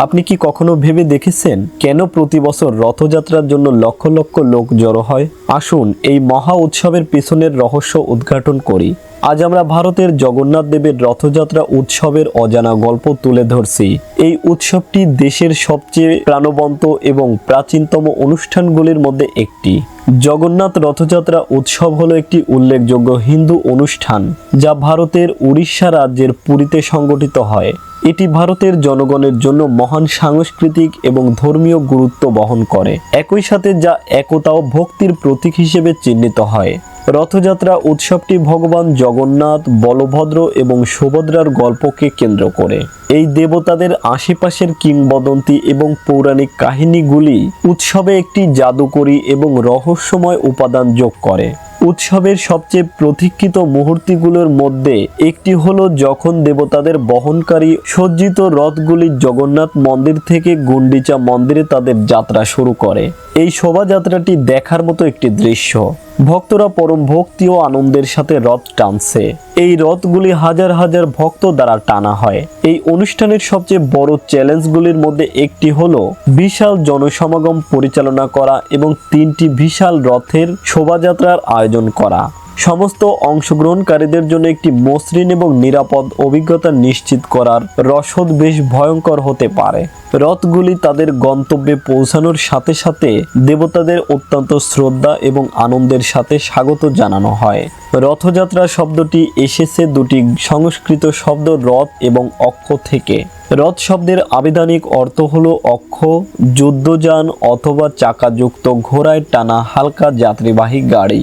আপনি কি কখনো ভেবে দেখেছেন কেন প্রতি বছর রথযাত্রার জন্য লক্ষ লক্ষ লোক জড়ো হয়? আসুন এই মহা উৎসবের পেছনের রহস্য উদ্ঘাটন করি। আজ আমরা ভারতের জগন্নাথ দেবের রথযাত্রা উৎসবের অজানা গল্প তুলে ধরছি। এই উৎসবটি দেশের সবচেয়ে প্রাণবন্ত এবং প্রাচীনতম অনুষ্ঠানগুলির মধ্যে একটি। জগন্নাথ রথযাত্রা উৎসব হলো একটি উল্লেখযোগ্য হিন্দু অনুষ্ঠান, যা ভারতের উড়িষ্যা রাজ্যের পুরীতে সংগঠিত হয়। এটি ভারতের জনগণের জন্য মহান সাংস্কৃতিক এবং ধর্মীয় গুরুত্ব বহন করে। একই সাথে যা একতা ও ভক্তির প্রতীক হিসেবে চিহ্নিত হয়। রথযাত্রা উৎসবটি ভগবান জগন্নাথ, বলভদ্র এবং সুভদ্রার গল্পকে কেন্দ্র করে। এই দেবতাদের আশেপাশের কিংবদন্তি এবং পৌরাণিক কাহিনীগুলি উৎসবে একটি জাদুকরী এবং রহস্যময় উপাদান যোগ করে। উৎসবের সবচেয়ে প্রতীক্ষিত মুহূর্তগুলোর মধ্যে একটি হলো যখন দেবতাদের বহনকারী সজ্জিত রথগুলি জগন্নাথ মন্দির থেকে গুন্ডিচা মন্দিরে তাদের যাত্রা শুরু করে। এই শোভাযাত্রাটি দেখার মতো একটি দৃশ্য। ভক্তরা পরম ভক্তি ও আনন্দের সাথে রথ টানছে। এই রথগুলি হাজার হাজার ভক্ত দ্বারা টানা হয়। এই অনুষ্ঠানের সবচেয়ে বড় চ্যালেঞ্জগুলির মধ্যে একটি হল বিশাল জনসমাগম পরিচালনা করা এবং তিনটি বিশাল রথের শোভাযাত্রার আয়োজন করা। সমস্ত অংশগ্রহণকারীদের জন্য একটি মসৃণ এবং নিরাপদ অভিজ্ঞতা নিশ্চিত করার রসদ বেশ ভয়ঙ্কর হতে পারে। রথগুলি তাদের গন্তব্যে পৌঁছানোর সাথে সাথে দেবতাদের অত্যন্ত শ্রদ্ধা এবং আনন্দের সাথে স্বাগত জানানো হয়। রথযাত্রা শব্দটি এসেছে দুটি সংস্কৃত শব্দ রথ এবং অক্ষ থেকে। রথ শব্দের আবিধানিক অর্থ হল অক্ষ, যুদ্ধযান অথবা চাকাযুক্ত ঘোড়ায় টানা হালকা যাত্রীবাহী গাড়ি।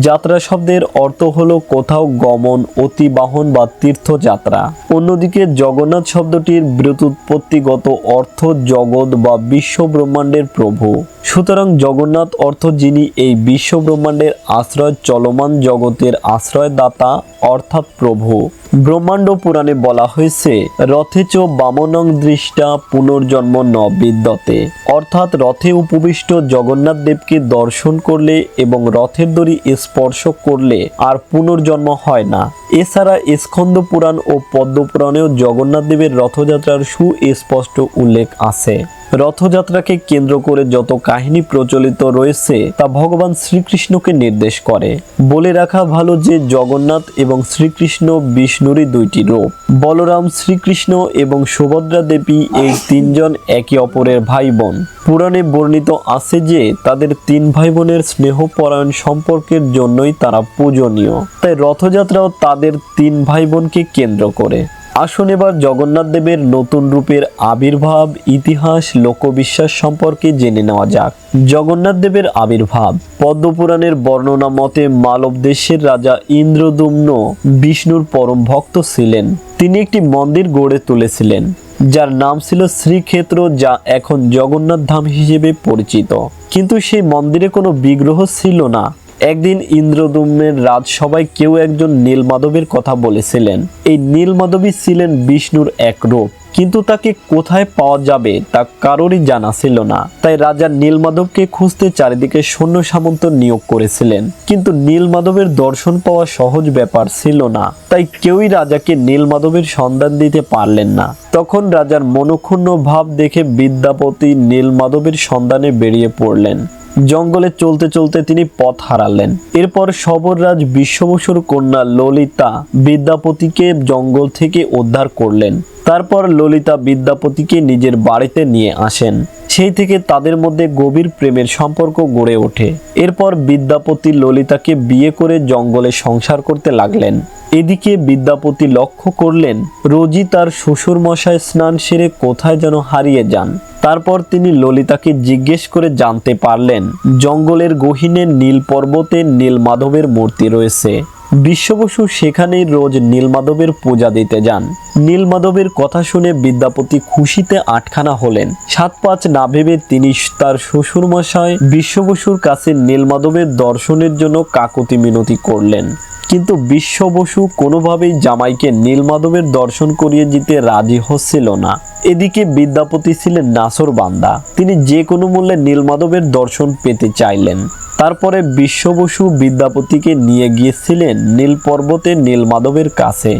যাত্রা শব্দের অর্থ হলো কোথাও গমন, অতিবাহন বা তীর্থযাত্রা। অন্যদিকে জগন্নাথ শব্দটির ব্রতুৎপত্তিগত অর্থ জগৎ বা বিশ্ব ব্রহ্মাণ্ডের প্রভু। সুতরাং জগন্নাথ অর্থ যিনি এই বিশ্ব ব্রহ্মাণ্ডের আশ্রয়, চলমান জগতের আশ্রয়দাতা, অর্থাৎ প্রভু। ব্রহ্মাণ্ড পুরাণে বলা হয়েছে রথে চ বামনং দৃষ্টা পুনর্জন্ম ন বিদ্যতে। অর্থাৎ রথে উপবিষ্ট জগন্নাথ দেবকে দর্শন করলে এবং রথের দড়ি স্পর্শ করলে আর পুনর্জন্ম হয় না। এছাড়া স্কন্দ পুরাণ ও পদ্ম পুরাণেও জগন্নাথ দেবের রথযাত্রার সুস্পষ্ট উল্লেখ আছে। রথযাত্রাকে কেন্দ্র করে যত কাহিনী প্রচলিত রয়েছে, তা ভগবান শ্রীকৃষ্ণকে নির্দেশ করে। বলে রাখা ভালো যে জগন্নাথ এবং শ্রীকৃষ্ণ বিষ্ণুরই দুইটি রূপ। বলরাম শ্রীকৃষ্ণ এবং সুভদ্রা দেবী এই তিনজন একে অপরের ভাই বোন পুরাণে বর্ণিত আছে যে, তাদের তিন ভাই বোনের স্নেহপরায়ণ সম্পর্কের জন্যই তারা পূজনীয়। তাই রথযাত্রাও তাদের তিন ভাই বোনকে কেন্দ্র করে। আসুন এবার জগন্নাথ দেবের নতুন রূপের আবির্ভাব ইতিহাস, লোকবিশ্বাস সম্পর্কে জেনে নেওয়া যাক। জগন্নাথ দেবের আবির্ভাব, পদ্মপুরাণের বর্ণনা মতে মালব দেশের রাজা ইন্দ্রদুম্ন বিষ্ণুর পরম ভক্ত ছিলেন। তিনি একটি মন্দির গড়ে তুলেছিলেন, যার নাম ছিল শ্রীক্ষেত্র, যা এখন জগন্নাথ ধাম হিসেবে পরিচিত। কিন্তু সেই মন্দিরে কোনো বিগ্রহ ছিল না। একদিন ইন্দ্রদুম্নের রাজসভায় কেউ একজন নীলমাধবের কথা বলেছিলেন। এই নীলমাধবী ছিলেন বিষ্ণুর এক রূপ। কিন্তু তাকে কোথায় পাওয়া যাবে তা কারোরই জানা ছিল না। তাই রাজা নীলমাধবকে খুঁজতে চারিদিকে সৈন্য সামন্ত নিয়োগ করেছিলেন। কিন্তু নীলমাধবের দর্শন পাওয়া সহজ ব্যাপার ছিল না। তাই কেউই রাজাকে নীলমাধবের সন্ধান দিতে পারলেন না। তখন রাজার মনক্ষুণ্ণ ভাব দেখে বিদ্যাপতি নীলমাধবের সন্ধানে বেরিয়ে পড়লেন। জঙ্গলে চলতে চলতে তিনি পথ হারালেন। এরপর সবররাজ বিশ্ববসুর কন্যা ললিতা বিদ্যাপতিকে জঙ্গল থেকে উদ্ধার করলেন। তারপর ললিতা বিদ্যাপতিকে নিজের বাড়িতে নিয়ে আসেন। সেই থেকে তাদের মধ্যে গভীর প্রেমের সম্পর্ক গড়ে ওঠে। এরপর বিদ্যাপতি ললিতাকে বিয়ে করে জঙ্গলে সংসার করতে লাগলেন। এদিকে বিদ্যাপতি লক্ষ্য করলেন রোজি তার শ্বশুর মশাই স্নান সেরে কোথায় যেন হারিয়ে যান। তারপর তিনি ললিতাকে জিজ্ঞেস করে জানতে পারলেন, জঙ্গলের গহীনে নীল পর্বতে নীল মাধবের মূর্তি রয়েছে। বিশ্ববসু সেখানেই রোজ নীলমাধবের পূজা দিতে যান। নীলমাধবের কথা শুনে বিদ্যাপতি খুশিতে আটখানা হলেন। সাত পাঁচ না ভেবে তিনি তার শ্বশুরমশাই বিশ্ববসুর কাছে নীলমাধবের দর্শনের জন্য কাকতি মিনতি করলেন। কিন্তু বিশ্ববসু কোনোভাবেই জামাইকে নীলমাধবের দর্শন করিয়ে দিতে রাজি হচ্ছিল না। এদিকে বিদ্যাপতি ছিলেন নাসর বান্দা তিনি যে কোনো মূল্যে নীলমাধবের দর্শন পেতে চাইলেন। তারপরে বিশ্ববসু বিদ্যাপতিকে নিয়ে গিয়েছিলেন নীল পর্বতে নীলমাধবের কাছে।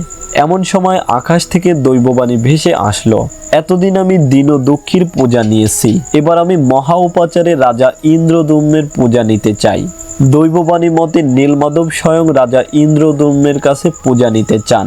এমন সময় আকাশ থেকে দৈববাণী ভেসে আসলো, এতদিন আমি দীন দুঃখীর পূজা নিয়েছি, এবার আমি মহা উপাচারে রাজা ইন্দ্রদুম্নের পূজা নিতে চাই। দৈববাণী মতে নীলমাধব স্বয়ং রাজা ইন্দ্রদুম্নের কাছে পূজা নিতে চান।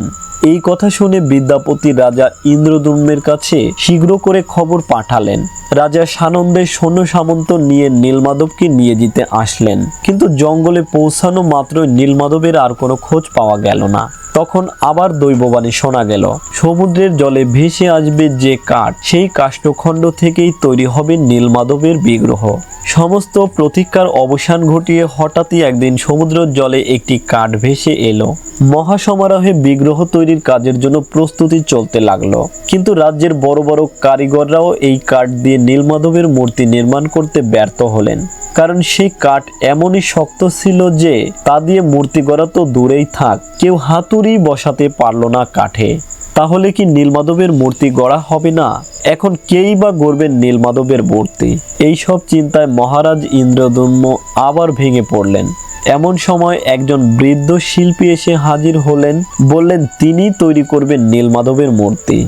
এই কথা শুনে বিদ্যাপতি রাজা ইন্দ্রদুম্নের কাছে শীঘ্র করে খবর পাঠালেন। রাজা সানন্দে সৈন্য সামন্ত নিয়ে নীলমাধবকে নিয়ে যেতে আসলেন। কিন্তু জঙ্গলে পৌঁছানো মাত্র নীলমাধবের আর কোনো খোঁজ পাওয়া গেল না। তখন আবার দৈববাণী শোনা গেল, সমুদ্রের জলে ভেসে আসবে যে কাঠ, সেই কাষ্ঠখণ্ড থেকেই তৈরি হবে নীলমাধবের বিগ্রহ। সমস্ত প্রতীক্ষার অবসান ঘটিয়ে হঠাৎই একদিন সমুদ্রের জলে একটি কাঠ ভেসে এলো। মহাসমারোহে বিগ্রহ তৈরির কাজের জন্য প্রস্তুতি চলতে লাগল। কিন্তু রাজ্যের বড় বড় কারিগররাও এই কাঠ দিয়ে নীলমাধবের মূর্তি নির্মাণ করতে ব্যর্থ হলেন। কারণ সেই কাঠ এমনই শক্ত ছিল যে তা দিয়ে মূর্তি গড়া তো দূরেই থাক, কেউ হাতুড়ি বসাতে পারল না কাঠে। তাহলে কি নীলমাধবের মূর্তি গড়া হবে না? এখন কেই বা গড়বেন নীলমাধবের মূর্তি? এইসব চিন্তায় মহারাজ ইন্দ্রদম্য আবার ভেঙে পড়লেন। এমন সময় একজন বৃদ্ধ শিল্পী এসে হাজির হলেন, বললেন তিনি তৈরি করবেন নীলমাধবের মূর্তি।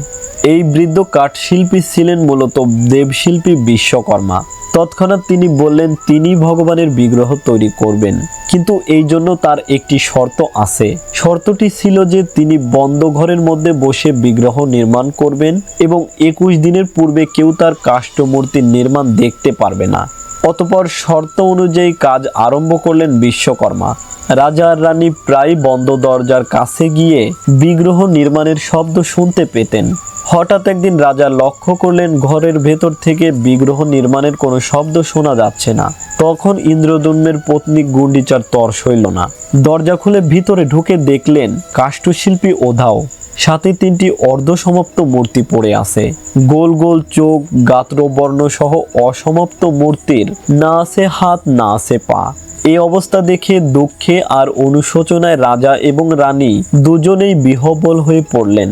এই বৃদ্ধ কাঠশিল্পী ছিলেন মূলত দেবশিল্পী বিশ্বকর্মা। তৎক্ষণাৎ তিনি বললেন, তিনি ভগবানের বিগ্রহ তৈরি করবেন। কিন্তু এই জন্য তার একটি শর্ত আছে। শর্তটি ছিল যে তিনি বন্ধ ঘরের মধ্যে বসে বিগ্রহ নির্মাণ করবেন এবং একুশ দিনের পূর্বে কেউ তার কাষ্ঠমূর্তির নির্মাণ দেখতে পারবে না। অতপর শর্ত অনুযায়ী কাজ আরম্ভ করলেন বিশ্বকর্মা। রাজা আর রানী প্রায় বন্ধ দরজার কাছে গিয়ে বিগ্রহ নির্মাণের শব্দ শুনতে পেতেন। হঠাৎ একদিন রাজা লক্ষ্য করলেন ঘরের ভেতর থেকে বিগ্রহ নির্মাণের কোনো শব্দ শোনা যাচ্ছে না। তখন ইন্দ্রদম্নের পত্নী গুন্ডিচার তর সইল না। দরজা খুলে ভিতরে ঢুকে দেখলেন কাষ্ঠশিল্পী ওধাও। সাথে তিনটি অর্ধসমাপ্ত মূর্তি পড়ে আছে। গোল গোল চোখ, গাত্রবর্ণ সহ অসমাপ্ত মূর্তির না আছে হাত, না আছে পা। এই অবস্থা দেখে দুঃখে আর অনুশোচনায় রাজা এবং রানী দুজনেই বিহবল হয়ে পড়লেন।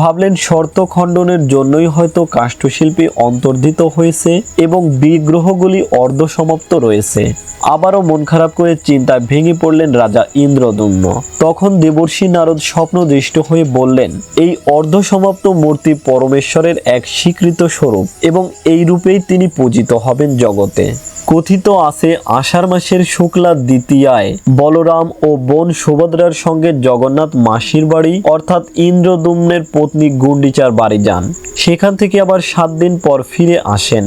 ভাবলেন শর্ত খণ্ডনের জন্যই হয়তো কাষ্ঠশিল্পী অন্তর্ধিত হয়েছে এবং বিগ্রহগুলি অর্ধসমাপ্ত রয়েছে। আবারও মন খারাপ করে চিন্তায় ভেঙে পড়লেন রাজা ইন্দ্রদম্ন। তখন দেবর্ষী নারদ স্বপ্নদৃষ্ট হয়ে বললেন, এই অর্ধসমাপ্ত মূর্তি পরমেশ্বরের এক স্বীকৃত স্বরূপ এবং এই রূপেই তিনি পূজিত হবেন জগতে। কথিত আছে, আষাঢ় মাসের শুক্লা দ্বিতীয়ায় বলরাম ও বোন সুভদ্রার সঙ্গে জগন্নাথ মাসির বাড়ি, অর্থাৎ ইন্দ্রদুম্নের পত্নী গুন্ডিচার বাড়ি যান। সেখান থেকে আবার সাত দিন পর ফিরে আসেন।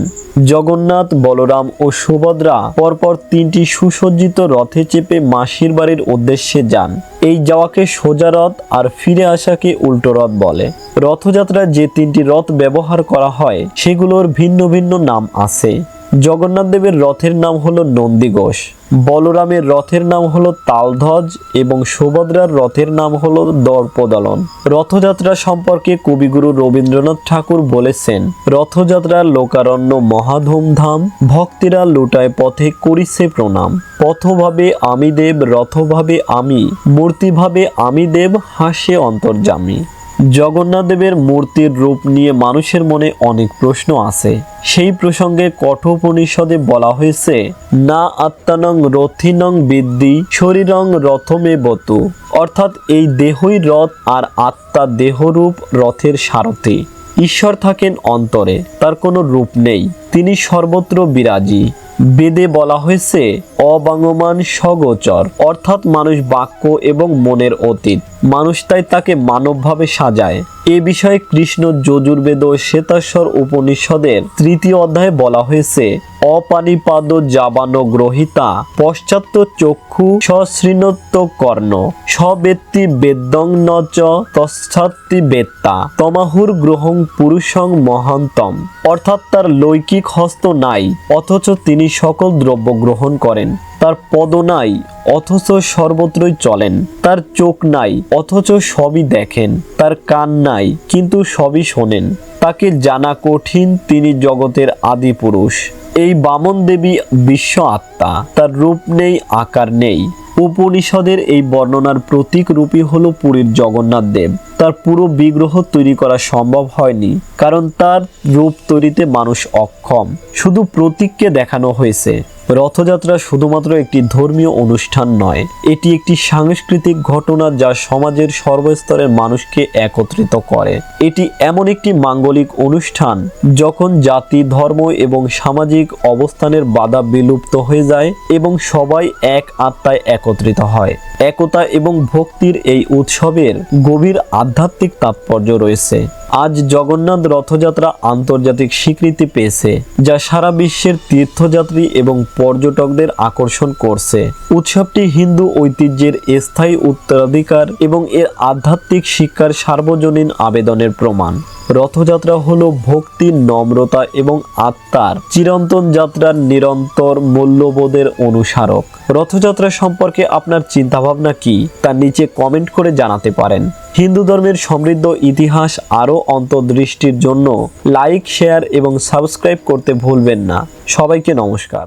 জগন্নাথ, বলরাম ও সুভদ্রা পরপর তিনটি সুসজ্জিত রথে চেপে মাসির বাড়ির উদ্দেশ্যে যান। এই যাওয়াকে সোজা রথ আর ফিরে আসাকে উল্টো রথ বলে। রথযাত্রায় যে তিনটি রথ ব্যবহার করা হয়, সেগুলোর ভিন্ন ভিন্ন নাম আছে। জগন্নাথ দেবের রথের নাম হলো নন্দীঘোষ বলরামের রথের নাম হলো তালধ্বজ এবং সুভদ্রার রথের নাম হলো দর্পদলন। রথযাত্রা সম্পর্কে কবিগুরু রবীন্দ্রনাথ ঠাকুর বলেছেন রথযাত্রার লোকারণ্য মহাধুমধাম, ভক্তিরা লুটায় পথে করিছে প্রণাম। পথভাবে আমি দেব, রথভাবে আমি, মূর্তিভাবে আমি দেব, হাসে অন্তর্জামী জগন্নাথ দেবের মূর্তির রূপ নিয়ে মানুষের মনে অনেক প্রশ্ন আছে। সেই প্রসঙ্গে কঠোপনিষদে বলা হয়েছে, না আত্মানং রথিনং বিদ্যি শরীরং রথমে বতু। অর্থাৎ এই দেহই রথ আর আত্মা দেহরূপ রথের সারথি। ঈশ্বর থাকেন অন্তরে, তার কোনো রূপ নেই। তিনি সর্বত্র বিরাজী। বেদে বলা হয়েছে অবাঙ্গমান স্বগোচর। অর্থাৎ মানুষ বাক্য এবং মনের অতীত। মানুষ তাই তাকে মানবভাবে সাজায়। এ বিষয়ে কৃষ্ণ যজুর্বেদ ও শ্বেতাশ্বর উপনিষদের তৃতীয় অধ্যায়ে বলা হয়েছে, অপানিপাদ জাবানো গ্রহিতা পশ্চাত্য চক্ষু সশৃণত্ব কর্ণ, সবেত্তি বেদ্যং নচ তশ্চাত্তি বেত্তা, তমাহুর গ্রহং পুরুষং মহান্তম। অর্থাৎ তার লৈকিক হস্ত নাই, অথচ তিনি সকল দ্রব্য গ্রহণ করেন। তার পদ নাই, অথচ সর্বত্রই চলেন। তার চোখ নাই, অথচ সবই দেখেন। তার কান নাই, কিন্তু সবই শোনেন। তাকে জানা কঠিন, তিনি জগতের আদি পুরুষ। এই বামন দেবী বিশ্ব আত্মা, তার রূপ নেই, আকার নেই। উপনিষদের এই বর্ণনার প্রতীক রূপী হলো পুরীর জগন্নাথ দেব। তার পুরো বিগ্রহ তৈরি করা সম্ভব হয়নি, কারণ তার রূপ তৈরিতে মানুষ অক্ষম। শুধু প্রতীককে দেখানো হয়েছে। রথযাত্রা শুধুমাত্র একটি ধর্মীয় অনুষ্ঠান নয়, এটি একটি সাংস্কৃতিক ঘটনা যা সমাজের সর্বস্তরের মানুষকে একত্রিত করে। এটি এমন একটি মাঙ্গলিক অনুষ্ঠান যখন জাতি, ধর্ম এবং সামাজিক অবস্থানের বাধা বিলুপ্ত হয়ে যায় এবং সবাই এক আত্মায় একত্রিত হয়। একতা এবং ভক্তির এই উৎসবের গভীর আধ্যাত্মিক তাৎপর্য রয়েছে। আজ জগন্নাথ রথযাত্রা আন্তর্জাতিক স্বীকৃতি পেয়েছে, যা সারা বিশ্বের তীর্থযাত্রী এবং পর্যটকদের আকর্ষণ করছে। উৎসবটি হিন্দু ঐতিহ্যের স্থায়ী উত্তরাধিকার এবং এর আধ্যাত্মিক শিক্ষার সার্বজনীন আবেদনের প্রমাণ। রথযাত্রা হলো ভক্তি, নম্রতা এবং আত্মার চিরন্তন যাত্রার নিরন্তর মূল্যবোধের অনুসারক। রথযাত্রা সম্পর্কে আপনার চিন্তাভাবনা কি? তা নিচে কমেন্ট করে জানাতে পারেন। হিন্দু ধর্মের সমৃদ্ধ ইতিহাস আরও অন্তর্দৃষ্টির জন্য লাইক শেয়ার এবং সাবস্ক্রাইব করতে ভুলবেন না। সবাইকে নমস্কার।